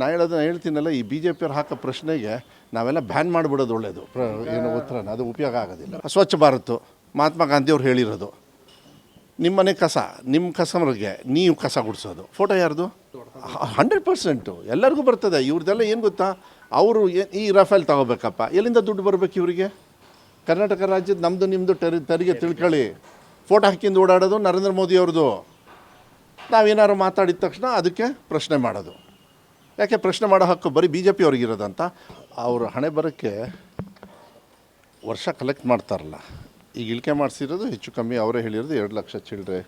ನಾ ಹೇಳೋದನ್ನ ಹೇಳ್ತೀನಲ್ಲ, ಈ ಬಿ ಜೆ ಪಿಯವ್ರು ಹಾಕೋ ಪ್ರಶ್ನೆಗೆ ನಾವೆಲ್ಲ ಬ್ಯಾನ್ ಮಾಡಿಬಿಡೋದು ಒಳ್ಳೆಯದು ಪ್ರ, ಏನು ಉತ್ತರ ಅದು ಉಪಯೋಗ ಆಗೋದಿಲ್ಲ. ಸ್ವಚ್ಛ ಭಾರತ್, ಮಹಾತ್ಮ ಗಾಂಧಿಯವ್ರು ಹೇಳಿರೋದು. ನಿಮ್ಮ ಮನೆ ಕಸ ನಿಮ್ಮ ಕಸ್ಟಮರ್ಗೆ ನೀವು ಕಸ ಗುಡಿಸೋದು. ಫೋಟೋ ಯಾರ್ದು? ಹಂಡ್ರೆಡ್ ಪರ್ಸೆಂಟು ಎಲ್ಲರಿಗೂ ಬರ್ತದೆ. ಇವ್ರದ್ದೆಲ್ಲ ಏನು ಗೊತ್ತಾ? ಅವರು ಈ ರಫೇಲ್ ತಗೋಬೇಕಪ್ಪ. ಎಲ್ಲಿಂದ ದುಡ್ಡು ಬರಬೇಕು ಇವರಿಗೆ? ಕರ್ನಾಟಕ ರಾಜ್ಯದ ನಮ್ಮದು ನಿಮ್ಮದು ಟೆರಿ ತೆರಿಗೆ ತಿಳ್ಕೊಳ್ಳಿ. ಫೋಟೋ ಹಾಕಿಂದು ಓಡಾಡೋದು ನರೇಂದ್ರ ಮೋದಿ ಅವ್ರದ್ದು ನಾವೇನಾದ್ರು ಮಾತಾಡಿದ ತಕ್ಷಣ ಅದಕ್ಕೆ ಪ್ರಶ್ನೆ ಮಾಡೋದು. ಯಾಕೆ ಪ್ರಶ್ನೆ ಮಾಡೋ ಹಕ್ಕು ಬರೀ ಬಿ ಜೆ ಪಿ ಅವ್ರಿಗಿರೋದಂತ ಅವರು ಹಣೆ ಬರೋಕ್ಕೆ ವರ್ಷ ಕಲೆಕ್ಟ್ ಮಾಡ್ತಾರಲ್ಲ. ಈಗ ಇಳಿಕೆ ಮಾಡಿಸಿರೋದು ಹೆಚ್ಚು ಕಮ್ಮಿ ಅವರೇ ಹೇಳಿರೋದು ಎರಡು ಲಕ್ಷ ಚಿಲ್ಲರೆ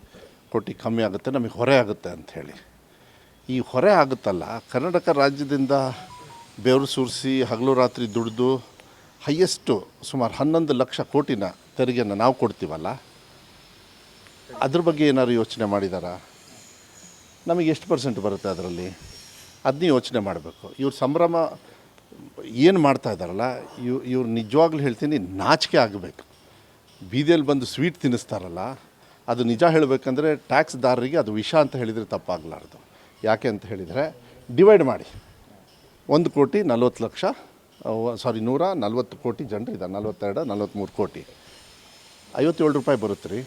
ಕೋಟಿ ಕಮ್ಮಿ ಆಗುತ್ತೆ, ನಮಗೆ ಹೊರೆ ಆಗುತ್ತೆ ಅಂತ ಹೇಳಿ. ಈ ಹೊರೆ ಆಗುತ್ತಲ್ಲ, ಕರ್ನಾಟಕ ರಾಜ್ಯದಿಂದ ಬೆವರು ಸುರಿಸಿ ಹಗಲು ರಾತ್ರಿ ದುಡಿದು ಹೈಯೆಸ್ಟು ಸುಮಾರು ಹನ್ನೊಂದು ಲಕ್ಷ ಕೋಟಿನ ತೆರಿಗೆಯನ್ನು ನಾವು ಕೊಡ್ತೀವಲ್ಲ? ಅದ್ರ ಬಗ್ಗೆ ಏನಾದ್ರು ಯೋಚನೆ ಮಾಡಿದಾರಾ? ನಮಗೆ ಎಷ್ಟು ಪರ್ಸೆಂಟ್ ಬರುತ್ತೆ ಅದರಲ್ಲಿ? ಅದನ್ನೇ ಯೋಚನೆ ಮಾಡಬೇಕು. ಇವ್ರ ಸಂಭ್ರಮ ಏನು ಮಾಡ್ತಾ ಇದ್ದಾರಲ್ಲ, ಇವ್, ಇವ್ರು ನಿಜವಾಗ್ಲೂ ಹೇಳ್ತೀನಿ, ನಾಚಿಕೆ ಆಗಬೇಕು. ಬೀದಿಯಲ್ಲಿ ಬಂದು ಸ್ವೀಟ್ ತಿನ್ನಿಸ್ತಾರಲ್ಲ, ಅದು ನಿಜ ಹೇಳಬೇಕಂದ್ರೆ ಟ್ಯಾಕ್ಸ್ದಾರರಿಗೆ ಅದು ವಿಷ ಅಂತ ಹೇಳಿದರೆ ತಪ್ಪಾಗಲಾರ್ದು. ಯಾಕೆ ಅಂತ ಹೇಳಿದರೆ, ಡಿವೈಡ್ ಮಾಡಿ. ಒಂದು ಕೋಟಿ ನಲ್ವತ್ತು ಲಕ್ಷ ಸಾರಿ, ನೂರ ನಲ್ವತ್ತು ಕೋಟಿ ಜನರು ಇದ್ದಾರೆ. ನಲ್ವತ್ತೆರಡು ನಲ್ವತ್ತ್ಮೂರು ಕೋಟಿ. ಐವತ್ತೇಳು ರೂಪಾಯಿ ಬರುತ್ತೆ ರೀ.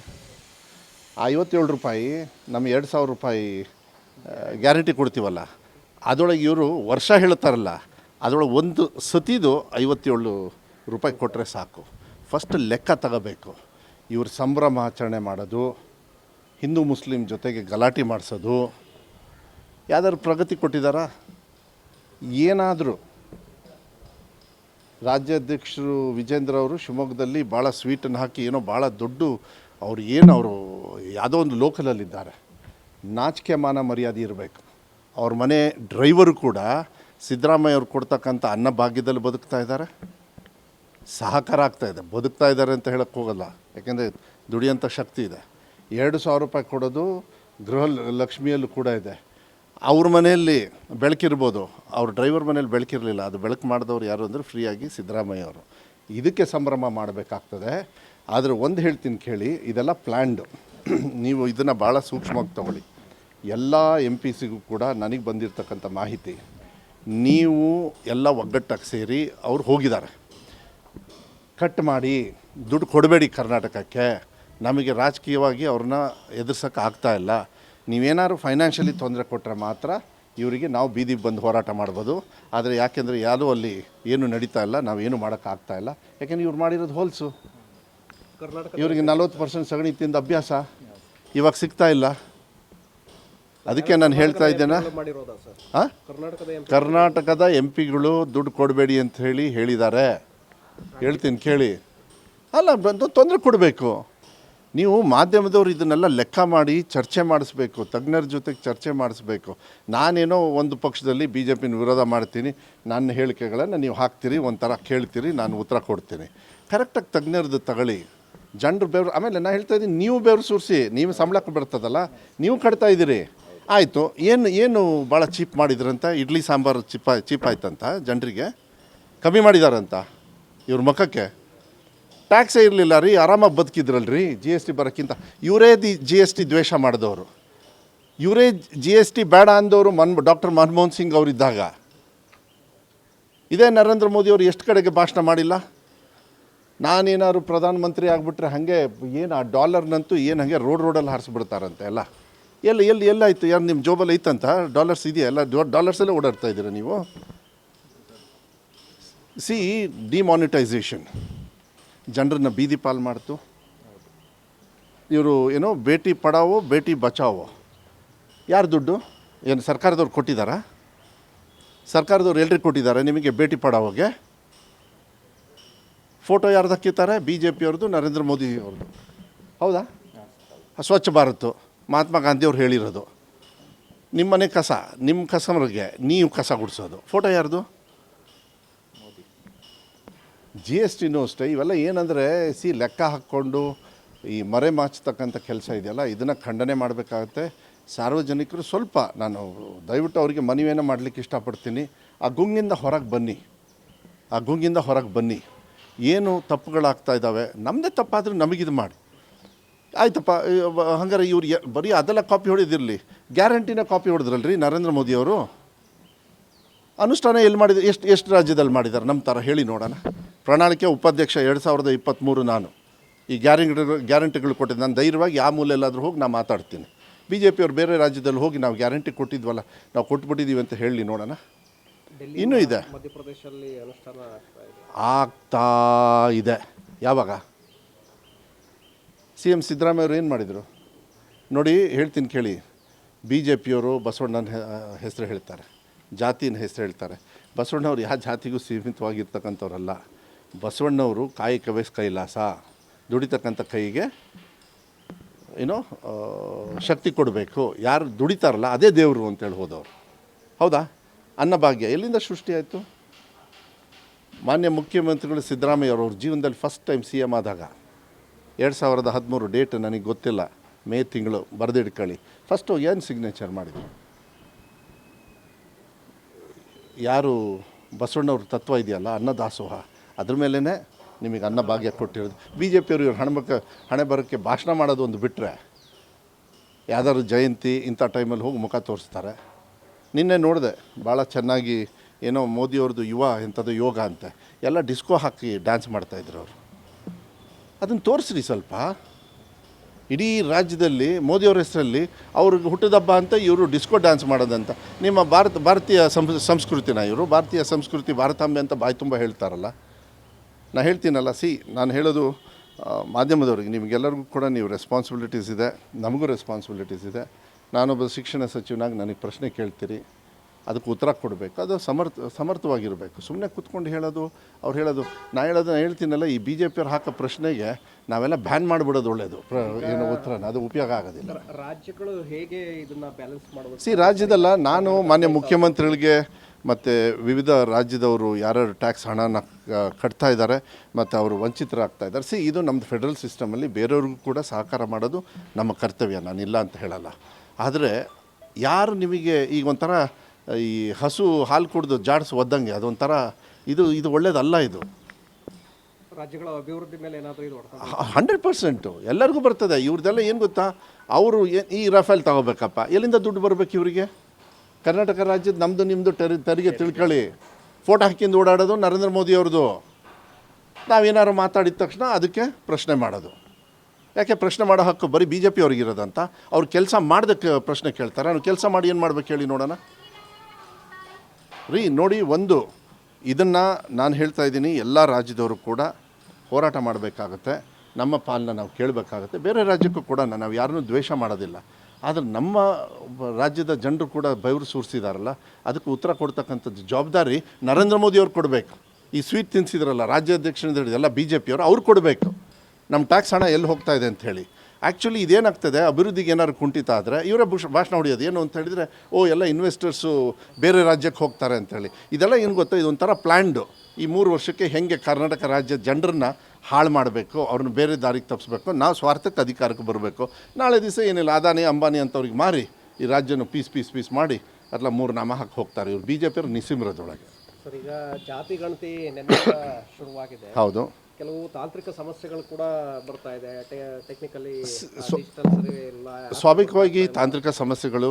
ಆ ಐವತ್ತೇಳು ರೂಪಾಯಿ ನಮ್ಮ ಎರಡು ಸಾವಿರ ರೂಪಾಯಿ ಗ್ಯಾರಂಟಿ ಕೊಡ್ತೀವಲ್ಲ ಅದರೊಳಗೆ ಇವರು ವರ್ಷ ಹೇಳ್ತಾರಲ್ಲ ಅದರೊಳಗೆ ಒಂದು ಸತಿದು ಐವತ್ತೇಳು ರೂಪಾಯಿ ಕೊಟ್ಟರೆ ಸಾಕು. ಫಸ್ಟ್ ಲೆಕ್ಕ ತಗೋಬೇಕು. ಇವರು ಸಂಭ್ರಮ ಆಚರಣೆ ಮಾಡೋದು, ಹಿಂದೂ ಮುಸ್ಲಿಂ ಜೊತೆಗೆ ಗಲಾಟೆ ಮಾಡಿಸೋದು. ಯಾವ್ದಾದ್ರು ಪ್ರಗತಿ ಕೊಟ್ಟಿದ್ದಾರಾ? ಏನಾದರೂ. ರಾಜ್ಯಾಧ್ಯಕ್ಷರು ವಿಜೇಂದ್ರ ಅವರು ಶಿವಮೊಗ್ಗದಲ್ಲಿ ಭಾಳ ಸ್ವೀಟನ್ನು ಹಾಕಿ ಏನೋ ಭಾಳ ದೊಡ್ಡ ಅವ್ರು ಏನು, ಅವರು ಯಾವುದೋ ಒಂದು ಲೋಕಲಲ್ಲಿದ್ದಾರೆ ನಾಚಿಕೆ ಮಾನ ಮರ್ಯಾದೆ ಇರಬೇಕು. ಅವ್ರ ಮನೆ ಡ್ರೈವರು ಕೂಡ ಸಿದ್ದರಾಮಯ್ಯ ಅವ್ರು ಕೊಡ್ತಕ್ಕಂಥ ಅನ್ನ ಭಾಗ್ಯದಲ್ಲಿ ಬದುಕ್ತಾ ಇದ್ದಾರೆ. ಸಹಕಾರ ಆಗ್ತಾ ಇದೆ. ಬದುಕ್ತಾ ಇದ್ದಾರೆ ಅಂತ ಹೇಳಕ್ಕೆ ಹೋಗಲ್ಲ. ಯಾಕೆಂದರೆ ದುಡಿಯೋಂಥ ಶಕ್ತಿ ಇದೆ. ಎರಡು ಸಾವಿರ ರೂಪಾಯಿ ಕೊಡೋದು ಗೃಹ ಲಕ್ಷ್ಮಿಯಲ್ಲೂ ಕೂಡ ಇದೆ. ಅವ್ರ ಮನೆಯಲ್ಲಿ ಬೆಳಕಿರ್ಬೋದು. ಅವ್ರ ಡ್ರೈವರ್ ಮನೇಲಿ ಬೆಳಕಿರಲಿಲ್ಲ. ಅದು ಬೆಳಕು ಮಾಡಿದವ್ರು ಯಾರು ಅಂದರೆ ಫ್ರೀಯಾಗಿ ಸಿದ್ದರಾಮಯ್ಯ ಅವರು. ಇದಕ್ಕೆ ಸಂಭ್ರಮ ಮಾಡಬೇಕಾಗ್ತದೆ. ಆದರೆ ಒಂದು ಹೇಳ್ತೀನಿ ಕೇಳಿ, ಇದೆಲ್ಲ ಪ್ಲ್ಯಾಂಡು ನೀವು ಇದನ್ನು ಭಾಳ ಸೂಕ್ಷ್ಮವಾಗಿ ತಗೊಳ್ಳಿ. ಎಲ್ಲ ಎಂ ಪಿ ಸಿಗೂ ಕೂಡ ನನಗೆ ಬಂದಿರತಕ್ಕಂಥ ಮಾಹಿತಿ ನೀವು ಎಲ್ಲ ಒಗ್ಗಟ್ಟಾಗಿ ಸೇರಿ ಅವ್ರು ಹೋಗಿದ್ದಾರೆ ಕಟ್ ಮಾಡಿ ದುಡ್ಡು ಕೊಡಬೇಡಿ ಕರ್ನಾಟಕಕ್ಕೆ ನಮಗೆ ರಾಜಕೀಯವಾಗಿ ಅವ್ರನ್ನ ಎದುರ್ಸೋಕೆ ಆಗ್ತಾ ಇಲ್ಲ. ನೀವೇನಾದ್ರು ಫೈನಾನ್ಷಿಯಲಿ ತೊಂದರೆ ಕೊಟ್ಟರೆ ಮಾತ್ರ ಇವರಿಗೆ ನಾವು ಬೀದಿಗೆ ಬಂದು ಹೋರಾಟ ಮಾಡ್ಬೋದು. ಆದರೆ ಯಾಕೆಂದರೆ ಯಾವುದೂ ಅಲ್ಲಿ ಏನು ನಡೀತಾ ಇಲ್ಲ ನಾವೇನು ಮಾಡೋಕ್ಕಾಗ್ತಾ ಇಲ್ಲ. ಯಾಕೆಂದ್ರೆ ಇವ್ರು ಮಾಡಿರೋದು ಹೋಲ್ಸು ಇವರಿಗೆ ನಲ್ವತ್ತು ಪರ್ಸೆಂಟ್ ಸಗಣಿ ತಿಂದ ಅಭ್ಯಾಸ. ಇವಾಗ ಸಿಗ್ತಾ ಇಲ್ಲ. ಅದಕ್ಕೆ ನಾನು ಹೇಳ್ತಾ ಇದ್ದೇನೆ? ಹಾಂ ಕರ್ನಾಟಕದ ಎಂ ಕರ್ನಾಟಕದ ಎಂ ಪಿಗಳು ದುಡ್ಡು ಕೊಡಬೇಡಿ ಅಂತ ಹೇಳಿ ಹೇಳಿದ್ದಾರೆ. ಹೇಳ್ತೀನಿ ಕೇಳಿ. ಅಲ್ಲ ಬಂದು ತೊಂದರೆ ಕೊಡಬೇಕು. ನೀವು ಮಾಧ್ಯಮದವ್ರು ಇದನ್ನೆಲ್ಲ ಲೆಕ್ಕ ಮಾಡಿ ಚರ್ಚೆ ಮಾಡಿಸ್ಬೇಕು ತಜ್ಞರ ಜೊತೆಗೆ ಚರ್ಚೆ ಮಾಡಿಸ್ಬೇಕು. ನಾನೇನೋ ಒಂದು ಪಕ್ಷದಲ್ಲಿ ಬಿ ಜೆ ಪಿನ ವಿರೋಧ ಮಾಡ್ತೀನಿ ನನ್ನ ಹೇಳಿಕೆಗಳನ್ನು ನೀವು ಹಾಕ್ತೀರಿ ಒಂಥರ ಕೇಳ್ತೀರಿ ನಾನು ಉತ್ತರ ಕೊಡ್ತೀನಿ. ಕರೆಕ್ಟಾಗಿ ತಜ್ಞರದ್ದು ತಗೊಳ್ಳಿ. ಜನರು ಬೆವರು ಆಮೇಲೆ ನಾನು ಹೇಳ್ತಾ ಇದ್ದೀನಿ ನೀವು ಬೆವರು ಸುರಿಸಿ ನೀವು ಸಂಬಳಕ್ಕೆ ಬರ್ತದಲ್ಲ ನೀವು ಕಟ್ತಾ ಇದ್ದೀರಿ. ಆಯಿತು. ಏನು ಏನು ಭಾಳ ಚೀಪ್ ಮಾಡಿದ್ರಂತ? ಇಡ್ಲಿ ಸಾಂಬಾರು ಚೀಪ ಚೀಪ್ ಆಯ್ತಂತ ಜನರಿಗೆ? ಕಮ್ಮಿ ಮಾಡಿದಾರಂತ ಇವ್ರ ಮುಖಕ್ಕೆ? ಟ್ಯಾಕ್ಸೇ ಇರಲಿಲ್ಲ ರೀ, ಆರಾಮಾಗಿ ಬದುಕಿದ್ರಲ್ರಿ ಜಿ ಎಸ್ ಟಿ ಬರೋಕ್ಕಿಂತ. ಇವರೇ ದಿ ಜಿ ಎಸ್ ಟಿ ದ್ವೇಷ ಮಾಡಿದವರು. ಇವರೇ ಜಿ ಎಸ್ ಟಿ ಬೇಡ ಅಂದವರು ಮನ್, ಡಾಕ್ಟರ್ ಮನಮೋಹನ್ ಸಿಂಗ್ ಅವರಿದ್ದಾಗ. ಇದೇ ನರೇಂದ್ರ ಮೋದಿ ಅವರು ಎಷ್ಟು ಕಡೆಗೆ ಭಾಷಣ ಮಾಡಿಲ್ಲ? ನಾನೇನಾದ್ರು ಪ್ರಧಾನಮಂತ್ರಿ ಆಗಿಬಿಟ್ರೆ ಹಾಗೆ ಏನು ಆ ಡಾಲರ್ನಂತೂ ಏನು ಹಾಗೆ ರೋಡ್ ರೋಡಲ್ಲಿ ಹಾರಿಸ್ಬಿಡ್ತಾರಂತೆ ಎಲ್ಲ. ಎಲ್ಲಿ ಎಲ್ಲಿ ಎಲ್ಲಾಯಿತು ಯಾರು ನಿಮ್ಮ ಜೋಬಲ್ಲಿ ಐತಂತ? ಡಾಲರ್ಸ್ ಇದೆಯಲ್ಲ ಡಾಲರ್ಸಲ್ಲೇ ಓಡಾಡ್ತಾ ಇದ್ದೀರಾ ನೀವು? ಸಿ ಡಿಮಾನಿಟೈಸೇಷನ್ ಜನರನ್ನ ಬೀದಿ ಪಾಲು ಮಾಡ್ತು. ಇವರು ಏನೋ ಬೇಟಿ ಪಡಾವೋ ಬೇಟಿ ಬಚಾವೋ. ಯಾರು ದುಡ್ಡು? ಏನು ಸರ್ಕಾರದವ್ರು ಕೊಟ್ಟಿದ್ದಾರಾ? ಸರ್ಕಾರದವ್ರು ಎಲ್ರಿಗೆ ಕೊಟ್ಟಿದ್ದಾರೆ ನಿಮಗೆ ಭೇಟಿ ಪಡಾವೋಗೆ? ಫೋಟೋ ಯಾರ್ದು ಹಾಕಿರ್ತಾರೆ ಬಿ ಜೆ ಪಿಯವ್ರದ್ದು ನರೇಂದ್ರ ಮೋದಿ ಅವ್ರದ್ದು ಹೌದಾ? ಸ್ವಚ್ಛ ಭಾರತ್. ಮಹಾತ್ಮ ಗಾಂಧಿಯವ್ರು ಹೇಳಿರೋದು. ನಿಮ್ಮನೆ ಕಸ ನಿಮ್ಮ ಕಸ್ಟಮರ್ಗೆ ನೀವು ಕಸ ಗುಡಿಸೋದು. ಫೋಟೋ ಯಾರ್ದು? ಜಿ ಎಸ್ ಟಿನೂ ಅಷ್ಟೇ ಇವೆಲ್ಲ ಏನಂದರೆ, ಸಿ, ಲೆಕ್ಕ ಹಾಕ್ಕೊಂಡು ಈ ಮರೆ ಮಾಚ್ತಕ್ಕಂಥ ಕೆಲಸ ಇದೆಯಲ್ಲ, ಇದನ್ನು ಖಂಡನೆ ಮಾಡಬೇಕಾಗತ್ತೆ. ಸಾರ್ವಜನಿಕರು ಸ್ವಲ್ಪ ನಾನು ದಯವಿಟ್ಟು ಅವರಿಗೆ ಮನವಿಯನ್ನು ಮಾಡಲಿಕ್ಕೆ ಇಷ್ಟಪಡ್ತೀನಿ. ಆ ಗುಂಗಿಂದ ಹೊರಗೆ ಬನ್ನಿ. ಆ ಗುಂಗಿಂದ ಹೊರಗೆ ಬನ್ನಿ. ಏನು ತಪ್ಪುಗಳಾಗ್ತಾ ಇದ್ದಾವೆ? ನಮ್ಮದೇ ತಪ್ಪಾದರೂ ನಮಗಿದು ಮಾಡಿ. ಆಯ್ತಪ್ಪ ಹಂಗಾರೆ ಇವ್ರು ಬರೀ ಅದೆಲ್ಲ ಕಾಪಿ ಹೊಡೆದಿರಲಿ. ಗ್ಯಾರಂಟಿನ ಕಾಪಿ ಹೊಡೆದ್ರಲ್ರಿ ನರೇಂದ್ರ ಮೋದಿಯವರು ಅನುಷ್ಠಾನ ಎಲ್ಲಿ ಮಾಡಿದ್ರು ಎಷ್ಟು ಎಷ್ಟು ರಾಜ್ಯದಲ್ಲಿ ಮಾಡಿದ್ದಾರೆ ನಮ್ಮ ಥರ ಹೇಳಿ ನೋಡೋಣ. ಪ್ರಣಾಳಿಕೆ ಉಪಾಧ್ಯಕ್ಷ ಎರಡು ಸಾವಿರದ ಇಪ್ಪತ್ತ್ಮೂರು ನಾನು. ಈ ಗ್ಯಾರಂಟಿ ಗ್ಯಾರಂಟಿಗಳು ಕೊಟ್ಟಿದ್ದು. ನಾನು ಧೈರ್ಯವಾಗಿ ಆ ಮೂಲೆಯಲ್ಲಾದರೂ ಹೋಗಿ ನಾನು ಮಾತಾಡ್ತೀನಿ. ಬಿ ಜೆ ಪಿಯವ್ರು ಬೇರೆ ರಾಜ್ಯದಲ್ಲಿ ಹೋಗಿ ನಾವು ಗ್ಯಾರಂಟಿ ಕೊಟ್ಟಿದ್ವಲ್ಲ ನಾವು ಕೊಟ್ಬಿಟ್ಟಿದ್ದೀವಿ ಅಂತ ಹೇಳಿ ನೋಡೋಣ. ಇನ್ನೂ ಇದೆ. ಮಧ್ಯಪ್ರದೇಶಲ್ಲಿ ಅನುಷ್ಠಾನ ಇದೆ. ಆಗ್ತಾ ಇದೆ. ಯಾವಾಗ? ಸಿ ಎಂ ಸಿದ್ದರಾಮಯ್ಯವರು ಏನು ಮಾಡಿದರು? ನೋಡಿ, ಹೇಳ್ತೀನಿ ಕೇಳಿ. ಬಿ ಜೆ ಪಿಯವರು ಬಸವಣ್ಣನ ಹೆಸರು ಹೇಳ್ತಾರೆ. ಜಾತಿನ ಹೆಸರು ಹೇಳ್ತಾರೆ. ಬಸವಣ್ಣವ್ರು ಯಾವ ಜಾತಿಗೂ ಸೀಮಿತವಾಗಿರ್ತಕ್ಕಂಥವ್ರಲ್ಲ. ಬಸವಣ್ಣವರು ಕಾಯಕವೇ ಕೈಲಾಸ, ದುಡಿತಕ್ಕಂಥ ಕೈಗೆ, ಏನೋ ಶಕ್ತಿ ಕೊಡಬೇಕು. ಯಾರು ದುಡಿತಾರಲ್ಲ, ಅದೇ ದೇವರು ಅಂತೇಳಿ ಹೋದವರು. ಹೌದಾ? ಅನ್ನಭಾಗ್ಯ ಎಲ್ಲಿಂದ ಸೃಷ್ಟಿ ಆಯಿತು? ಮಾನ್ಯ ಮುಖ್ಯಮಂತ್ರಿಗಳು ಸಿದ್ದರಾಮಯ್ಯ ಅವರು, ಅವ್ರ ಜೀವನದಲ್ಲಿ ಫಸ್ಟ್ ಟೈಮ್ ಸಿ ಎಂ ಆದಾಗ. ಎರಡು ಸಾವಿರದ ಹದಿಮೂರು ಡೇಟ್ ನನಗೆ ಗೊತ್ತಿಲ್ಲ. ಮೇ ತಿಂಗಳು, ಬರೆದಿಟ್ಕೊಳ್ಳಿ. ಫಸ್ಟು ಏನು ಸಿಗ್ನೇಚರ್ ಮಾಡಿದ್ರು? ಯಾರು ಬಸವಣ್ಣವ್ರ ತತ್ವ ಇದೆಯಲ್ಲ ಅನ್ನದಾಸೋಹ ಅದ್ರ ಮೇಲೇ ನಿಮಗೆ ಅನ್ನ ಭಾಗ್ಯ ಕೊಟ್ಟಿರೋದು. ಬಿ ಜೆ ಪಿಯವರು ಇವ್ರು ಹಣಬಕ್ಕೆ ಹಣೆ ಬರೋಕ್ಕೆ ಭಾಷಣ ಮಾಡೋದು ಒಂದು ಬಿಟ್ಟರೆ ಯಾವ್ದಾದ್ರು ಜಯಂತಿ, ಇಂಥ ಟೈಮಲ್ಲಿ ಹೋಗಿ ಮುಖ ತೋರಿಸ್ತಾರೆ. ನಿನ್ನೆ ನೋಡಿದೆ, ಭಾಳ ಚೆನ್ನಾಗಿ ಏನೋ ಮೋದಿಯವ್ರದ್ದು ಯುವ ಎಂಥದ್ದು ಯೋಗ ಅಂತೆ. ಎಲ್ಲ ಡಿಸ್ಕೋ ಹಾಕಿ ಡ್ಯಾನ್ಸ್ ಮಾಡ್ತಾಯಿದ್ರು ಅವರು. ಅದನ್ನು ತೋರಿಸ್ರಿ ಸ್ವಲ್ಪ. ಇಡೀ ರಾಜ್ಯದಲ್ಲಿ ಮೋದಿಯವ್ರ ಹೆಸರಲ್ಲಿ ಅವ್ರಿಗೆ ಹುಟ್ಟಿದಬ್ಬ ಅಂತ ಇವರು ಡಿಸ್ಕೋ ಡ್ಯಾನ್ಸ್ ಮಾಡೋದಂತ. ನಿಮ್ಮ ಭಾರತ, ಭಾರತೀಯ ಸಂಸ್, ಸಂಸ್ಕೃತಿನ ಇವರು, ಭಾರತೀಯ ಸಂಸ್ಕೃತಿ ಭಾರತಾಂಬೆ ಅಂತ ಬಾಯಿ ತುಂಬ ಹೇಳ್ತಾರಲ್ಲ. ನಾನು ಹೇಳ್ತೀನಲ್ಲ, ಸಿ, ನಾನು ಹೇಳೋದು ಮಾಧ್ಯಮದವ್ರಿಗೆ, ನಿಮಗೆಲ್ಲರಿಗೂ ಕೂಡ ನೀವು ರೆಸ್ಪಾನ್ಸಿಬಿಲಿಟೀಸ್ ಇದೆ, ನಮಗೂ ರೆಸ್ಪಾನ್ಸಿಬಿಲಿಟೀಸ್ ಇದೆ. ನಾನೊಬ್ಬ ಶಿಕ್ಷಣ ಸಚಿವನಾಗಿ ನನಗೆ ಪ್ರಶ್ನೆ ಕೇಳ್ತೀರಿ. ಅದಕ್ಕೆ ಉತ್ತರ ಕೊಡಬೇಕು. ಅದು ಸಮರ್ಥ ಸಮರ್ಥವಾಗಿರಬೇಕು. ಸುಮ್ಮನೆ ಕೂತ್ಕೊಂಡು ಹೇಳೋದು ಅವ್ರು ಹೇಳೋದು ನಾ ಹೇಳೋದು ನಾನು ಹೇಳ್ತೀನಲ್ಲ ಈ ಬಿ ಜೆ ಪಿಯವ್ರು ಹಾಕೋ ಪ್ರಶ್ನೆಗೆ ನಾವೆಲ್ಲ ಬ್ಯಾನ್ ಮಾಡಿಬಿಡೋದು ಒಳ್ಳೆಯದು ಪ್ರ ಏನು ಉತ್ತರ ಅದು ಉಪಯೋಗ ಆಗೋದಿಲ್ಲ. ರಾಜ್ಯಗಳು ಹೇಗೆ ಇದನ್ನ ಬ್ಯಾಲೆನ್ಸ್ ಮಾಡಬೇಕು? ಸಿ ರಾಜ್ಯದಲ್ಲ ನಾನು ಮಾನ್ಯ ಮುಖ್ಯಮಂತ್ರಿಗಳಿಗೆ ಮತ್ತು ವಿವಿಧ ರಾಜ್ಯದವರು ಯಾರ್ಯಾರು ಟ್ಯಾಕ್ಸ್ ಹಣನ ಕಟ್ತಾ ಇದ್ದಾರೆ ಮತ್ತು ಅವರು ವಂಚಿತರಾಗ್ತಾ ಇದ್ದಾರೆ. ಸಿ ಇದು ನಮ್ಮದು ಫೆಡರಲ್ ಸಿಸ್ಟಮಲ್ಲಿ ಬೇರೆಯವ್ರಿಗೂ ಕೂಡ ಸಹಕಾರ ಮಾಡೋದು ನಮ್ಮ ಕರ್ತವ್ಯ. ನಾನಿಲ್ಲ ಅಂತ ಹೇಳಲ್ಲ. ಆದರೆ ಯಾರು ನಿಮಗೆ ಈಗ ಒಂಥರ ಈ ಹಸು ಹಾಲು ಕುಡಿದು ಜಾಡ್ಸ್ ಒದ್ದಂಗೆ ಅದೊಂಥರ ಇದು ಇದು ಒಳ್ಳೇದಲ್ಲ ಇದು. ರಾಜ್ಯಗಳ ಅಭಿವೃದ್ಧಿ ಮೇಲೆ ಏನಾದರೂ ಇದು ಹಂಡ್ರೆಡ್ ಪರ್ಸೆಂಟು. ಎಲ್ಲರಿಗೂ ಬರ್ತದೆ. ಇವ್ರದ್ದೆಲ್ಲ ಏನು ಗೊತ್ತಾ? ಅವರು ಈ ರಫೇಲ್ ತಗೋಬೇಕಪ್ಪ. ಎಲ್ಲಿಂದ ದುಡ್ಡು ಬರಬೇಕು ಇವರಿಗೆ? ಕರ್ನಾಟಕ ರಾಜ್ಯದ ನಮ್ಮದು ನಿಮ್ಮದು ಟೆರಿ ತೆರಿಗೆ ತಿಳ್ಕೊಳ್ಳಿ. ಫೋಟೋ ಹಾಕಿಂದು ಓಡಾಡೋದು ನರೇಂದ್ರ ಮೋದಿ ಅವ್ರದ್ದು. ನಾವೇನಾದ್ರು ಮಾತಾಡಿದ ತಕ್ಷಣ ಅದಕ್ಕೆ ಪ್ರಶ್ನೆ ಮಾಡೋದು. ಯಾಕೆ ಪ್ರಶ್ನೆ ಮಾಡೋ ಹಕ್ಕು ಬರೀ ಬಿ ಜೆ ಪಿ ಅವ್ರಿಗಿರೋದಂತ? ಅವ್ರು ಕೆಲಸ ಮಾಡ್ದಕ್ಕೆ ಪ್ರಶ್ನೆ ಕೇಳ್ತಾರೆ. ಅವ್ರು ಕೆಲಸ ಮಾಡಿ ಏನು ಮಾಡ್ಬೇಕು ಹೇಳಿ ನೋಡೋಣ. ರೀ, ನೋಡಿ, ಒಂದು, ಇದನ್ನು ನಾನು ಹೇಳ್ತಾ ಇದ್ದೀನಿ, ಎಲ್ಲ ರಾಜ್ಯದವರು ಕೂಡ ಹೋರಾಟ ಮಾಡಬೇಕಾಗತ್ತೆ, ನಮ್ಮ ಪಾಲನ್ನ ನಾವು ಕೇಳಬೇಕಾಗತ್ತೆ, ಬೇರೆ ರಾಜ್ಯಕ್ಕೂ ಕೂಡ ನಾವು ಯಾರನ್ನೂ ದ್ವೇಷ ಮಾಡೋದಿಲ್ಲ. ಆದರೆ ನಮ್ಮ ರಾಜ್ಯದ ಜನರು ಕೂಡ ಬೆವರು ಸೂರಿಸಿದಾರಲ್ಲ, ಅದಕ್ಕೆ ಉತ್ತರ ಕೊಡ್ತಕ್ಕಂಥದ್ದು ಜವಾಬ್ದಾರಿ ನರೇಂದ್ರ ಮೋದಿ ಅವ್ರು ಕೊಡಬೇಕು. ಈ ಸ್ವೀಟ್ ತಿನ್ಸಿದ್ರಲ್ಲ, ರಾಜ್ಯಾಧ್ಯಕ್ಷರಿಂದ ಹಿಡಿದು ಎಲ್ಲ ಬಿ ಜೆ ಪಿಯವರು ಅವ್ರು ಕೊಡಬೇಕು. ನಮ್ಮ ಟ್ಯಾಕ್ಸ್ ಹಣ ಎಲ್ಲಿ ಹೋಗ್ತಾ ಇದೆ ಹೇಳಿ. ಆ್ಯಕ್ಚುಲಿ ಇದೇನಾಗ್ತದೆ? ಅಭಿವೃದ್ಧಿಗೆ ಏನಾದ್ರು ಕುಂಠಿತ ಆದರೆ ಇವರೇ ಬುಷ್ ಭಾಷಣ ಹೊಡೆಯೋದು. ಏನು ಅಂತ ಹೇಳಿದರೆ ಓ ಎಲ್ಲ ಇನ್ವೆಸ್ಟರ್ಸು ಬೇರೆ ರಾಜ್ಯಕ್ಕೆ ಹೋಗ್ತಾರೆ ಅಂತೇಳಿ ಇದೆಲ್ಲ ಏನು ಗೊತ್ತಾ? ಇದೊಂಥರ ಪ್ಲ್ಯಾಂಡು ಈ ಮೂರು ವರ್ಷಕ್ಕೆ ಹೆಂಗೆ ಕರ್ನಾಟಕ ರಾಜ್ಯದ ಜನರನ್ನ ಹಾಳು ಮಾಡಬೇಕು ಅವ್ರನ್ನ ಬೇರೆ ದಾರಿಗೆ ತಪ್ಪಿಸ್ಬೇಕು ನಾವು ಸ್ವಾರ್ಥಕ್ಕೆ ಅಧಿಕಾರಕ್ಕೆ ಬರಬೇಕು. ನಾಳೆ ದಿವಸ ಏನಿಲ್ಲ ಅದಾನಿ ಅಂಬಾನಿ ಅಂತವ್ರಿಗೆ ಮಾರಿ ಈ ರಾಜ್ಯನ ಪೀಸ್ ಪೀಸ್ ಪೀಸ್ ಮಾಡಿ ಅಲ್ಲ ಮೂರು ನಾಮ ಹಾಕಿ ಹೋಗ್ತಾರೆ ಇವ್ರು. ಬಿ ಜೆ ಪಿಯವ್ರು ನಿಸಿಮ್ರದೊಳಗೆ ಸರ್ ಈಗ ಜಾತಿ ಗಣತಿ ಶುರುವಾಗಿದೆ. ಹೌದು. ಕೆಲವು ತಾಂತ್ರಿಕ ಸಮಸ್ಯೆಗಳು ಕೂಡ ಬರ್ತಾ ಇದೆ. ಟೆಕ್ನಿಕಲಿ ಸ್ವಾಭಾವಿಕವಾಗಿ ತಾಂತ್ರಿಕ ಸಮಸ್ಯೆಗಳು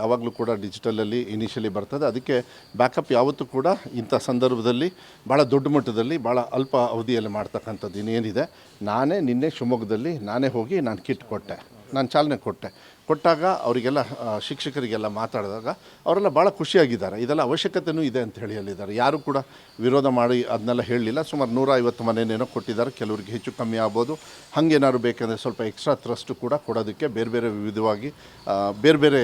ಯಾವಾಗಲೂ ಕೂಡ ಡಿಜಿಟಲಲ್ಲಿ ಇನಿಷಿಯಲಿ ಬರ್ತದೆ. ಅದಕ್ಕೆ ಬ್ಯಾಕಪ್ ಯಾವತ್ತೂ ಕೂಡ ಇಂಥ ಸಂದರ್ಭದಲ್ಲಿ ಭಾಳ ದೊಡ್ಡ ಮಟ್ಟದಲ್ಲಿ ಭಾಳ ಅಲ್ಪ ಅವಧಿಯಲ್ಲಿ ಮಾಡ್ತಕ್ಕಂಥದ್ದು ಇನ್ನೇನಿದೆ. ನಾನೇ ನಿನ್ನೆ ಶಿವಮೊಗ್ಗದಲ್ಲಿ ನಾನೇ ಹೋಗಿ ನಾನು ಕಿಟ್ ಕೊಟ್ಟೆ. ನಾನು ಚಾಲನೆ ಕೊಟ್ಟೆ. ಕೊಟ್ಟಾಗ ಅವರಿಗೆಲ್ಲ ಶಿಕ್ಷಕರಿಗೆಲ್ಲ ಮಾತಾಡಿದಾಗ ಅವರೆಲ್ಲ ಭಾಳ ಖುಷಿಯಾಗಿದ್ದಾರೆ. ಇದೆಲ್ಲ ಅವಶ್ಯಕತೆಯೂ ಇದೆ ಅಂತ ಹೇಳಿ ಹೇಳಿದ್ದಾರೆ. ಯಾರೂ ಕೂಡ ವಿರೋಧ ಮಾಡಿ ಅದನ್ನೆಲ್ಲ ಹೇಳಲಿಲ್ಲ. ಸುಮಾರು ನೂರ ಐವತ್ತು ಮನೆಯೇನೇನೋ ಕೊಟ್ಟಿದ್ದಾರೆ. ಕೆಲವರಿಗೆ ಹೆಚ್ಚು ಕಮ್ಮಿ ಆಗ್ಬೋದು. ಹಾಗೇನಾದ್ರು ಬೇಕಂದರೆ ಸ್ವಲ್ಪ ಎಕ್ಸ್ಟ್ರಾ ಥ್ರಸ್ಟು ಕೂಡ ಕೊಡೋದಕ್ಕೆ ಬೇರೆ ಬೇರೆ ವಿವಿಧವಾಗಿ ಬೇರೆ ಬೇರೆ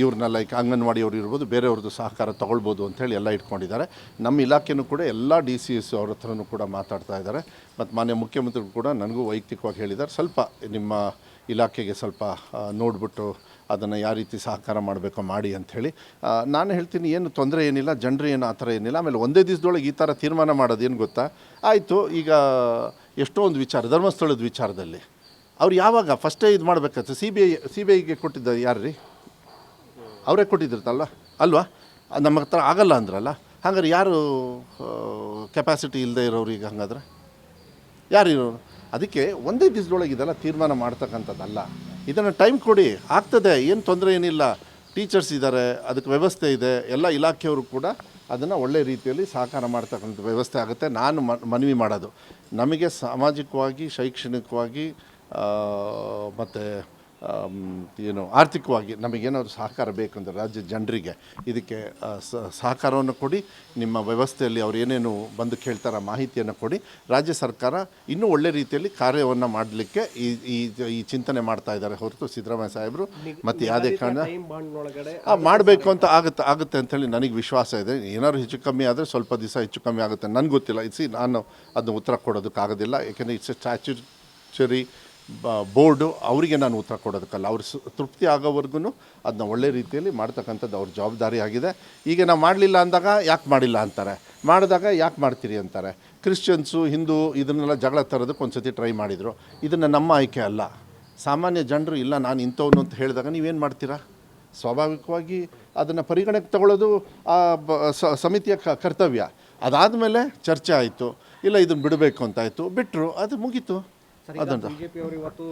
ಇವ್ರನ್ನ ಲೈಕ್ ಅಂಗನವಾಡಿಯವರು ಇರ್ಬೋದು, ಬೇರೆಯವ್ರದ್ದು ಸಹಕಾರ ತೊಗೊಳ್ಬೋದು ಅಂತೇಳಿ ಎಲ್ಲ ಇಟ್ಕೊಂಡಿದ್ದಾರೆ. ನಮ್ಮ ಇಲಾಖೆಯೂ ಕೂಡ ಎಲ್ಲ ಡಿ ಸಿ ಎಸ್ ಅವ್ರ ಹತ್ರನೂ ಕೂಡ ಮಾತಾಡ್ತಾ ಇದ್ದಾರೆ. ಮತ್ತು ಮಾನ್ಯ ಮುಖ್ಯಮಂತ್ರಿಗಳು ಕೂಡ ನನಗೂ ವೈಯಕ್ತಿಕವಾಗಿ ಹೇಳಿದ್ದಾರೆ. ಸ್ವಲ್ಪ ನಿಮ್ಮ ಇಲಾಖೆಗೆ ಸ್ವಲ್ಪ ನೋಡ್ಬಿಟ್ಟು ಅದನ್ನು ಯಾವ ರೀತಿ ಸಹಕಾರ ಮಾಡಬೇಕೋ ಮಾಡಿ ಅಂಥೇಳಿ ನಾನು ಹೇಳ್ತೀನಿ, ಏನು ತೊಂದರೆ ಏನಿಲ್ಲ, ಜನರು ಏನು ಆ ಥರ ಏನಿಲ್ಲ. ಆಮೇಲೆ ಒಂದೇ ದಿವಸದೊಳಗೆ ಈ ಥರ ತೀರ್ಮಾನ ಮಾಡೋದೇನು ಗೊತ್ತಾ? ಆಯಿತು, ಈಗ ಎಷ್ಟೋ ಒಂದು ವಿಚಾರ, ಧರ್ಮಸ್ಥಳದ ವಿಚಾರದಲ್ಲಿ. ಅವ್ರು ಯಾವಾಗ ಫಸ್ಟೇ ಇದು ಮಾಡಬೇಕಾಗ್ತದೆ C B I C B ಐಗೆ ಕೊಟ್ಟಿದ್ದ ಯಾರು ರೀ ಅವರೇ ಕೊಟ್ಟಿದ್ದಿರ್ತಲ್ಲ ಅಲ್ವಾ? ನಮ್ಮ ಹತ್ರ ಆಗಲ್ಲ ಅಂದ್ರಲ್ಲ? ಹಾಗಾದ್ರೆ ಯಾರು ಕೆಪಾಸಿಟಿ ಇಲ್ಲದೆ ಇರೋರು ಈಗ ಹಂಗಾದ್ರೆ? ಯಾರು ಇರೋರು? ಅದಕ್ಕೆ ಒಂದೇ ದಿವಸದೊಳಗೆ ಇದೆಲ್ಲ ತೀರ್ಮಾನ ಮಾಡ್ತಕ್ಕಂಥದ್ದಲ್ಲ. ಇದನ್ನು ಟೈಮ್ ಕೊಡಿ. ಆಗ್ತದೆ. ಏನು ತೊಂದರೆ ಏನಿಲ್ಲ. ಟೀಚರ್ಸ್ ಇದ್ದಾರೆ ಅದಕ್ಕೆ ವ್ಯವಸ್ಥೆ ಇದೆ. ಎಲ್ಲ ಇಲಾಖೆಯವರು ಕೂಡ ಅದನ್ನು ಒಳ್ಳೆ ರೀತಿಯಲ್ಲಿ ಸಹಕಾರ ಮಾಡ್ತಕ್ಕಂಥ ವ್ಯವಸ್ಥೆ ಆಗುತ್ತೆ. ನಾನು ಮನವಿ ಮಾಡೋದು. ನಮಗೆ ಸಾಮಾಜಿಕವಾಗಿ, ಶೈಕ್ಷಣಿಕವಾಗಿ ಮತ್ತು ಏನು ಆರ್ಥಿಕವಾಗಿ ನಮಗೇನಾದ್ರು ಸಹಕಾರ ಬೇಕು ಅಂದರೆ ರಾಜ್ಯದ ಜನರಿಗೆ ಇದಕ್ಕೆ ಸ- ಸಹಕಾರವನ್ನು ಕೊಡಿ ನಿಮ್ಮ ವ್ಯವಸ್ಥೆಯಲ್ಲಿ ಅವ್ರು ಏನೇನು ಬಂದು ಕೇಳ್ತಾರ ಮಾಹಿತಿಯನ್ನು ಕೊಡಿ. ರಾಜ್ಯ ಸರ್ಕಾರ ಇನ್ನೂ ಒಳ್ಳೆ ರೀತಿಯಲ್ಲಿ ಕಾರ್ಯವನ್ನು ಮಾಡಲಿಕ್ಕೆ ಈ ಈ ಚಿಂತನೆ ಮಾಡ್ತಾ ಇದ್ದಾರೆ ಹೊರತು ಸಿದ್ದರಾಮಯ್ಯ ಸಾಹೇಬರು ಮತ್ತು ಯಾವುದೇ ಕಾರಣ ಮಾಡಬೇಕು ಅಂತ ಆಗುತ್ತೆ ಆಗುತ್ತೆ ಅಂಥೇಳಿ ನನಗೆ ವಿಶ್ವಾಸ ಇದೆ. ಏನಾದ್ರು ಹೆಚ್ಚು ಕಮ್ಮಿ ಆದರೆ ಸ್ವಲ್ಪ ದಿವಸ ಹೆಚ್ಚು ಕಮ್ಮಿ ಆಗುತ್ತೆ. ನನಗೆ ಗೊತ್ತಿಲ್ಲ. ಇಸಿ ನಾನು ಅದನ್ನ ಉತ್ತರ ಕೊಡೋದಕ್ಕಾಗೋದಿಲ್ಲ. ಯಾಕೆಂದರೆ ಇಟ್ಸ್ ಸ್ಟ್ಯಾಚ್ಯುಚರಿ ಬೋರ್ಡು ಅವರಿಗೆ ನಾನು ಉತ್ತರ ಕೊಡೋದಕ್ಕಲ್ಲ. ಅವ್ರು ಸು, ತೃಪ್ತಿ ಆಗೋವರೆಗೂ ಅದನ್ನ ಒಳ್ಳೆ ರೀತಿಯಲ್ಲಿ ಮಾಡ್ತಕ್ಕಂಥದ್ದು ಅವ್ರ ಜವಾಬ್ದಾರಿ ಆಗಿದೆ. ಈಗ ನಾವು ಮಾಡಲಿಲ್ಲ ಅಂದಾಗ ಯಾಕೆ ಮಾಡಿಲ್ಲ ಅಂತಾರೆ? ಮಾಡಿದಾಗ ಯಾಕೆ ಮಾಡ್ತೀರಿ ಅಂತಾರೆ? ಕ್ರಿಶ್ಚಿಯನ್ಸು, ಹಿಂದೂ ಇದನ್ನೆಲ್ಲ ಜಗಳ ತರೋದಕ್ಕೆ ಒಂದು ಸತಿ ಟ್ರೈ ಮಾಡಿದರು. ಇದನ್ನು ನಮ್ಮ ಆಯ್ಕೆ ಅಲ್ಲ. ಸಾಮಾನ್ಯ ಜನರು, ಇಲ್ಲ ನಾನು ಇಂಥವನು ಅಂತ ಹೇಳಿದಾಗ ನೀವೇನು ಮಾಡ್ತೀರಾ? ಸ್ವಾಭಾವಿಕವಾಗಿ ಅದನ್ನು ಪರಿಗಣಕ್ಕೆ ತಗೊಳ್ಳೋದು ಆ ಸಮಿತಿಯ ಕರ್ತವ್ಯ. ಅದಾದಮೇಲೆ ಚರ್ಚೆ ಆಯಿತು. ಇಲ್ಲ ಇದನ್ನು ಬಿಡಬೇಕು ಅಂತಾಯಿತು ಬಿಟ್ಟರು ಅದು ಮುಗೀತು. ಇವತ್ತು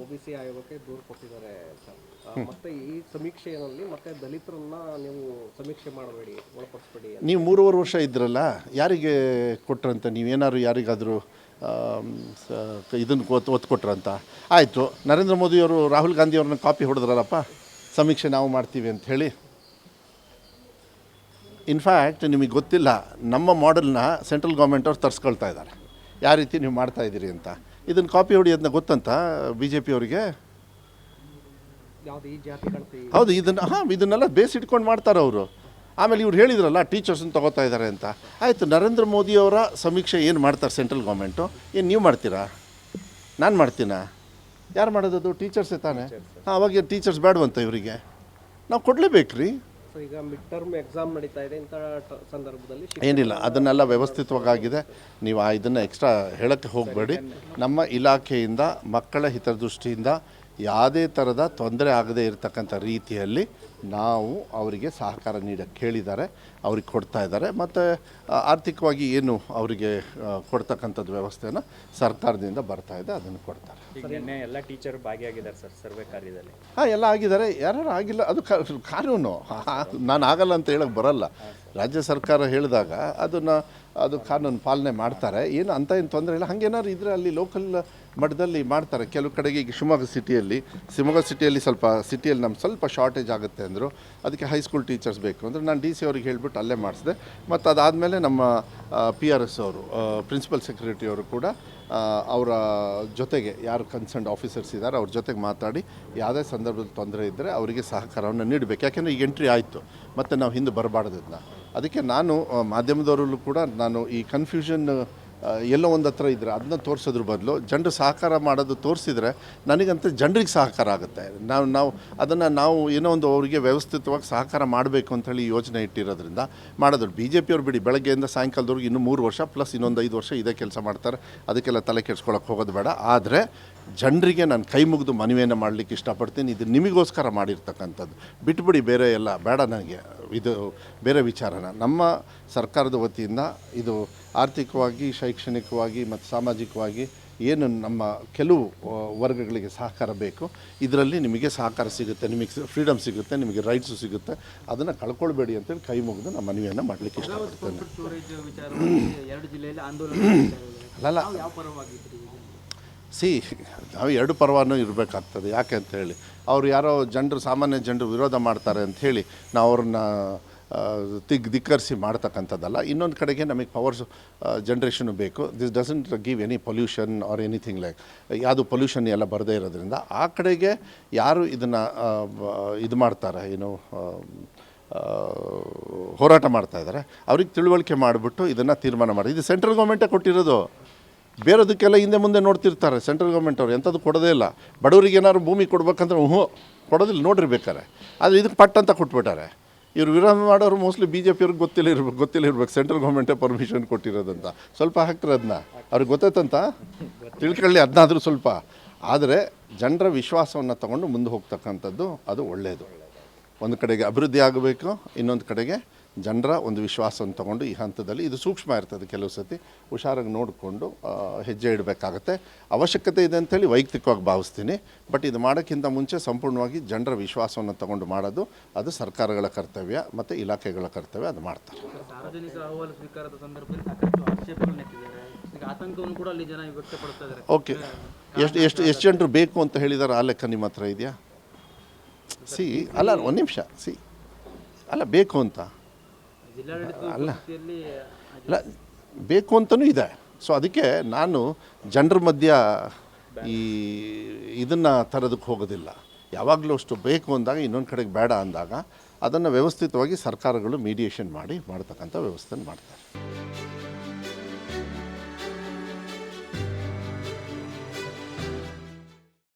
ಒಬಿಸಿ ಆಯೋಗಕ್ಕೆ ದೂರು ಕೊಟ್ಟಿದ್ದಾರೆ ಸರ್. ಮತ್ತೆ ಈ ಸಮೀಕ್ಷೆಯಲ್ಲಿ ಮತ್ತೆ ದಲಿತರನ್ನ ನೀವು ಸಮೀಕ್ಷೆ ಮಾಡಬೇಡಿ ಒಳಪಡಿಸ್ಬೇಡಿ ನೀವು ಮೂರುವರೆ ವರ್ಷ ಇದ್ರಲ್ಲ ಯಾರಿಗೆ ಕೊಟ್ರಂತ? ನೀವೇನಾದ್ರು ಯಾರಿಗಾದರೂ ಇದನ್ನು ಒತ್ತು ಒತ್ತು ಕೊಟ್ರಂತ ಆಯಿತು. ನರೇಂದ್ರ ಮೋದಿಯವರು ರಾಹುಲ್ ಗಾಂಧಿಯವ್ರನ್ನ ಕಾಪಿ ಹೊಡೆದ್ರಲ್ಲಪ್ಪ ಸಮೀಕ್ಷೆ ನಾವು ಮಾಡ್ತೀವಿ ಅಂತ ಹೇಳಿ. ಇನ್ಫ್ಯಾಕ್ಟ್ ನಿಮಗೆ ಗೊತ್ತಿಲ್ಲ ನಮ್ಮ ಮಾಡೆಲ್ನ ಸೆಂಟ್ರಲ್ ಗೌರ್ಮೆಂಟ್ ಅವ್ರು ತರಿಸ್ಕೊಳ್ತಾ ಇದ್ದಾರೆ. ಯಾವ ರೀತಿ ನೀವು ಮಾಡ್ತಾ ಇದ್ದೀರಿ ಅಂತ? ಇದನ್ನು ಕಾಪಿ ಹೊಡಿಯೋದನ್ನ ಗೊತ್ತಂತ ಬಿ ಜೆ ಪಿ ಅವರಿಗೆ? ಹೌದು ಇದನ್ನು ಹಾಂ ಇದನ್ನೆಲ್ಲ ಬೇಸ್ ಇಟ್ಕೊಂಡು ಮಾಡ್ತಾರೆ ಅವರು. ಆಮೇಲೆ ಇವ್ರು ಹೇಳಿದ್ರಲ್ಲ ಟೀಚರ್ಸನ್ನು ತಗೋತಾ ಇದ್ದಾರೆ ಅಂತ. ಆಯಿತು ನರೇಂದ್ರ ಮೋದಿಯವರ ಸಮೀಕ್ಷೆ ಏನು ಮಾಡ್ತಾರೆ ಸೆಂಟ್ರಲ್ ಗೌರ್ಮೆಂಟು ಏನು ನೀವು ಮಾಡ್ತೀರಾ? ನಾನು ಮಾಡ್ತೀನಾ? ಯಾರು ಮಾಡೋದದು? ಟೀಚರ್ಸೇ ತಾನೇ? ಹಾಂ ಅವಾಗ ಟೀಚರ್ಸ್ ಬೇಡವಂತ ಇವರಿಗೆ. ನಾವು ಕೊಡಲೇಬೇಕ್ರಿ. ಈಗ ಮಿಡ್ ಟರ್ಮ್ ಎಕ್ಸಾಮ್ ನಡೀತಾ ಇದೆ ಇಂಥ ಸಂದರ್ಭದಲ್ಲಿ ಏನಿಲ್ಲ, ಅದನ್ನೆಲ್ಲ ವ್ಯವಸ್ಥಿತವಾಗಿದೆ. ನೀವು ಇದನ್ನು ಎಕ್ಸ್ಟ್ರಾ ಹೇಳೋಕ್ಕೆ ಹೋಗಬೇಡಿ. ನಮ್ಮ ಇಲಾಖೆಯಿಂದ, ಮಕ್ಕಳ ಹಿತದೃಷ್ಟಿಯಿಂದ ಯಾವುದೇ ಥರದ ತೊಂದರೆ ಆಗದೇ ಇರತಕ್ಕಂಥ ರೀತಿಯಲ್ಲಿ ನಾವು ಅವರಿಗೆ ಸಹಕಾರ ನೀಡಕ್ಕೆ ಹೇಳಿದ್ದಾರೆ ಅವ್ರಿಗೆ ಕೊಡ್ತಾ ಇದ್ದಾರೆ. ಮತ್ತು ಆರ್ಥಿಕವಾಗಿ ಏನು ಅವರಿಗೆ ಕೊಡ್ತಕ್ಕಂಥದ್ದು ವ್ಯವಸ್ಥೆಯನ್ನು ಸರ್ಕಾರದಿಂದ ಬರ್ತಾ ಇದೆ, ಅದನ್ನು ಕೊಡ್ತಾರೆ. ಈಗ ನಿನ್ನೆ ಎಲ್ಲ ಟೀಚರ್ ಭಾಗಿಯಾಗಿದ್ದಾರೆ ಸರ್ ಸರ್ವೆ ಕಾರ್ಯದಲ್ಲಿ. ಹಾಂ ಎಲ್ಲ ಆಗಿದ್ದಾರೆ. ಯಾರು ಆಗಿಲ್ಲ? ಅದು ಕಾ- ಕಾನೂನು. ನಾನು ಆಗಲ್ಲ ಅಂತ ಹೇಳಕ್ಕೆ ಬರಲ್ಲ. ರಾಜ್ಯ ಸರ್ಕಾರ ಹೇಳಿದಾಗ ಅದನ್ನು ಅದು ಕಾನೂನು ಪಾಲನೆ ಮಾಡ್ತಾರೆ. ಏನು ಅಂತ ಏನು ತೊಂದರೆ ಇಲ್ಲ. ಹಂಗೇನಾದ್ರು ಇದ್ರೆ ಅಲ್ಲಿ ಲೋಕಲ್ ಮಟ್ಟದಲ್ಲಿ ಮಾಡ್ತಾರೆ. ಕೆಲವು ಕಡೆಗೆ ಈಗ ಶಿವಮೊಗ್ಗ ಸಿಟಿಯಲ್ಲಿ ಶಿವಮೊಗ್ಗ ಸಿಟಿಯಲ್ಲಿ ಸ್ವಲ್ಪ, ಸಿಟಿಯಲ್ಲಿ ನಮ್ಗೆ ಸ್ವಲ್ಪ ಶಾರ್ಟೇಜ್ ಆಗುತ್ತೆ ಅಂದರು, ಅದಕ್ಕೆ ಹೈಸ್ಕೂಲ್ ಟೀಚರ್ಸ್ ಬೇಕು ಅಂದರೆ, ನಾನು ಡಿ ಸಿ ಅವ್ರಿಗೆ ಹೇಳ್ಬಿಟ್ಟು ಅಲ್ಲೇ ಮಾಡಿಸಿದೆ. ಮತ್ತು ಅದಾದಮೇಲೆ ನಮ್ಮ ಪಿ ಆರ್ ಎಸ್ ಅವರು ಪ್ರಿನ್ಸಿಪಲ್ ಸೆಕ್ರೆಟರಿ ಅವರು ಕೂಡ ಅವರ ಜೊತೆಗೆ ಯಾರು ಕನ್ಸರ್ನ್ಡ್ ಆಫೀಸರ್ಸ್ ಇದ್ದಾರೆ ಅವ್ರ ಜೊತೆಗೆ ಮಾತಾಡಿ, ಯಾವುದೇ ಸಂದರ್ಭದಲ್ಲಿ ತೊಂದರೆ ಇದ್ದರೆ ಅವರಿಗೆ ಸಹಕಾರವನ್ನು ನೀಡಬೇಕು. ಯಾಕೆಂದರೆ ಈಗ ಎಂಟ್ರಿ ಆಯಿತು, ಮತ್ತು ನಾವು ಹಿಂದೆ ಬರಬಾರ್ದು ಇದನ್ನ ಅದಕ್ಕೆ ನಾನು ಮಾಧ್ಯಮದವರಲ್ಲೂ ಕೂಡ ನಾನು ಈ ಕನ್ಫ್ಯೂಷನ್ ಎಲ್ಲೋ ಒಂದು ಹತ್ರ ಇದ್ದರೆ ಅದನ್ನ ತೋರಿಸೋದ್ರ ಬದಲು ಜನರು ಸಹಕಾರ ಮಾಡೋದು ತೋರಿಸಿದ್ರೆ ನನಗಂತೂ ಜನರಿಗೆ ಸಹಕಾರ ಆಗುತ್ತೆ. ನಾವು ನಾವು ಅದನ್ನು ನಾವು ಏನೋ ಒಂದು ಅವರಿಗೆ ವ್ಯವಸ್ಥಿತವಾಗಿ ಸಹಕಾರ ಮಾಡಬೇಕು ಅಂತೇಳಿ ಯೋಜನೆ ಇಟ್ಟಿರೋದ್ರಿಂದ ಮಾಡೋದು ಬಿ ಜೆ ಪಿಯವ್ರು ಬಿಡಿ, ಬೆಳಗ್ಗೆಯಿಂದ ಸಾಯಂಕಾಲದವರೆಗೆ ಇನ್ನೂ ಮೂರು ವರ್ಷ ಪ್ಲಸ್ ಇನ್ನೊಂದು ಐದು ವರ್ಷ ಇದೇ ಕೆಲಸ ಮಾಡ್ತಾರೆ. ಅದಕ್ಕೆಲ್ಲ ತಲೆ ಕೆಡ್ಸ್ಕೊಳಕ್ಕೆ ಹೋಗೋದು ಬೇಡ. ಆದರೆ ಜನರಿಗೆ ನಾನು ಕೈ ಮುಗಿದು ಮನವಿಯನ್ನು ಮಾಡಲಿಕ್ಕೆ ಇಷ್ಟಪಡ್ತೀನಿ. ಇದು ನಿಮಗೋಸ್ಕರ ಮಾಡಿರ್ತಕ್ಕಂಥದ್ದು. ಬಿಟ್ಬಿಡಿ ಬೇರೆ ಎಲ್ಲ ಬೇಡ ನನಗೆ. ಇದು ಬೇರೆ ವಿಚಾರನ. ನಮ್ಮ ಸರ್ಕಾರದ ವತಿಯಿಂದ ಇದು ಆರ್ಥಿಕವಾಗಿ ಶೈಕ್ಷಣಿಕವಾಗಿ ಮತ್ತು ಸಾಮಾಜಿಕವಾಗಿ ಏನು ನಮ್ಮ ಕೆಲವು ವರ್ಗಗಳಿಗೆ ಸಹಕಾರ ಬೇಕು ಇದರಲ್ಲಿ ನಿಮಗೆ ಸಹಕಾರ ಸಿಗುತ್ತೆ ನಿಮಗೆ ಫ್ರೀಡಮ್ ಸಿಗುತ್ತೆ ನಿಮಗೆ ರೈಟ್ಸು ಸಿಗುತ್ತೆ ಅದನ್ನು ಕಳ್ಕೊಳ್ಬೇಡಿ ಅಂತೇಳಿ ಕೈ ಮುಗಿದು ನಮ್ಮ ಮನವಿಯನ್ನು ಮಾಡಲಿಕ್ಕೆ ಇಷ್ಟಪಡ್ತೇನೆ. ಅಲ್ಲಲ್ಲ. ಸಿ ನಾವು ಎರಡು ಪರವಾನೂ ಇರಬೇಕಾಗ್ತದೆ. ಯಾಕೆ ಅಂತ ಹೇಳಿ. ಅವ್ರು ಯಾರೋ ಜನರು, ಸಾಮಾನ್ಯ ಜನರು ವಿರೋಧ ಮಾಡ್ತಾರೆ ಅಂತ ಹೇಳಿ ನಾವು ಅವ್ರನ್ನ ತಿಗ್ ಧಿಕ್ಕರಿಸಿ ಮಾಡ್ತಕ್ಕಂಥದ್ದಲ್ಲ. ಇನ್ನೊಂದು ಕಡೆಗೆ ನಮಗೆ ಪವರ್ಸ್ ಜನ್ರೇಷನು ಬೇಕು. This doesn't give any pollution or anything like ಯಾವುದು ಪೊಲ್ಯೂಷನ್ ಎಲ್ಲ ಬರದೇ ಇರೋದ್ರಿಂದ ಆ ಕಡೆಗೆ ಯಾರು ಇದನ್ನು ಇದು ಮಾಡ್ತಾರೆ, ಏನು ಹೋರಾಟ ಮಾಡ್ತಾ ಇದ್ದಾರೆ. ಅವ್ರಿಗೆ ತಿಳುವಳಿಕೆ ಮಾಡಿಬಿಟ್ಟು ಇದನ್ನು ತೀರ್ಮಾನ ಮಾಡಿ. ಇದು ಸೆಂಟ್ರಲ್ ಗೌರ್ಮೆಂಟೇ ಕೊಟ್ಟಿರೋದು. ಬೇರೆದಕ್ಕೆಲ್ಲ ಹಿಂದೆ ಮುಂದೆ ನೋಡ್ತಿರ್ತಾರೆ ಸೆಂಟ್ರಲ್ ಗೌರ್ಮೆಂಟ್ ಅವ್ರು, ಎಂಥದ್ದು ಕೊಡೋದೇ ಇಲ್ಲ. ಬಡವರಿಗೆ ಏನಾದ್ರು ಭೂಮಿ ಕೊಡ್ಬೇಕಂದ್ರೆ ಹ್ಞೂ, ಕೊಡೋದಿಲ್ಲ ನೋಡಿರ್ಬೇಕಾರೆ ಆದರೆ ಇದಕ್ಕೆ ಪಟ್ ಅಂತ ಕೊಟ್ಬಿಟ್ಟಾರೆ. ಇವ್ರು ವಿರೋಧ ಮಾಡೋರು ಮೋಸ್ಟ್ಲಿ ಬಿ ಜೆ ಪಿಯವ್ರಿಗೆ ಗೊತ್ತಿಲ್ಲ ಇರ್ಬೇಕು ಗೊತ್ತಿಲ್ಲ ಇರ್ಬೇಕು, ಸೆಂಟ್ರಲ್ ಗೌರ್ಮೆಂಟೇ ಪರ್ಮಿಷನ್ ಕೊಟ್ಟಿರೋದಂತ ಸ್ವಲ್ಪ ಹಾಕ್ತಾರೆ ಅದನ್ನ ಅವ್ರಿಗೆ ಗೊತ್ತೈತಂತ ತಿಳ್ಕೊಳ್ಳಿ ಅದನ್ನಾದರೂ ಸ್ವಲ್ಪ. ಆದರೆ ಜನರ ವಿಶ್ವಾಸವನ್ನು ತಗೊಂಡು ಮುಂದೆ ಹೋಗ್ತಕ್ಕಂಥದ್ದು ಅದು ಒಳ್ಳೆಯದು ಒಂದು ಕಡೆಗೆ ಅಭಿವೃದ್ಧಿ ಆಗಬೇಕು, ಇನ್ನೊಂದು ಕಡೆಗೆ ಜನರ ಒಂದು ವಿಶ್ವಾಸವನ್ನು ತಗೊಂಡು ಈ ಹಂತದಲ್ಲಿ ಇದು ಸೂಕ್ಷ್ಮ ಇರ್ತದೆ ಕೆಲವು ಸತಿ ಹುಷಾರಾಗಿ ನೋಡಿಕೊಂಡು ಹೆಜ್ಜೆ ಇಡಬೇಕಾಗತ್ತೆ. ಅವಶ್ಯಕತೆ ಇದೆ ಅಂತೇಳಿ ವೈಯಕ್ತಿಕವಾಗಿ ಭಾವಿಸ್ತೀನಿ. ಬಟ್ ಇದು ಮಾಡೋಕ್ಕಿಂತ ಮುಂಚೆ ಸಂಪೂರ್ಣವಾಗಿ ಜನರ ವಿಶ್ವಾಸವನ್ನು ತಗೊಂಡು ಮಾಡೋದು ಅದು ಸರ್ಕಾರಗಳ ಕರ್ತವ್ಯ ಮತ್ತು ಇಲಾಖೆಗಳ ಕರ್ತವ್ಯ ಅದು ಮಾಡ್ತಾರೆ. ಓಕೆ. ಎಷ್ಟು ಎಷ್ಟು ಎಷ್ಟು ಜನರು ಬೇಕು ಅಂತ ಹೇಳಿದಾರೆ ಆ ಲೆಕ್ಕ ನಿಮ್ಮ ಹತ್ರ ಇದೆಯಾ? ಸಿ ಅಲ್ಲ ಒಂದು ನಿಮಿಷ. ಸಿ ಅಲ್ಲ ಬೇಕು ಅಂತ. ಪರಿಸ್ಥಿತಿಯಲ್ಲಿ ಅಲ್ಲ. ಬೇಕು ಅಂತಲೂ ಇದೆ. ಸೊ ಅದಕ್ಕೆ ನಾನು ಜನರ ಮಧ್ಯ ಈ ಇದನ್ನು ತರೋದಕ್ಕೆ ಹೋಗೋದಿಲ್ಲ. ಯಾವಾಗಲೂ ಅಷ್ಟು ಬೇಕು ಅಂದಾಗ ಇನ್ನೊಂದು ಕಡೆಗೆ ಬೇಡ ಅಂದಾಗ ಅದನ್ನು ವ್ಯವಸ್ಥಿತವಾಗಿ ಸರ್ಕಾರಗಳು ಮೀಡಿಯೇಷನ್ ಮಾಡಿ ಮಾಡ್ತಕ್ಕಂಥ ವ್ಯವಸ್ಥೆಯನ್ನು ಮಾಡ್ತಾರೆ.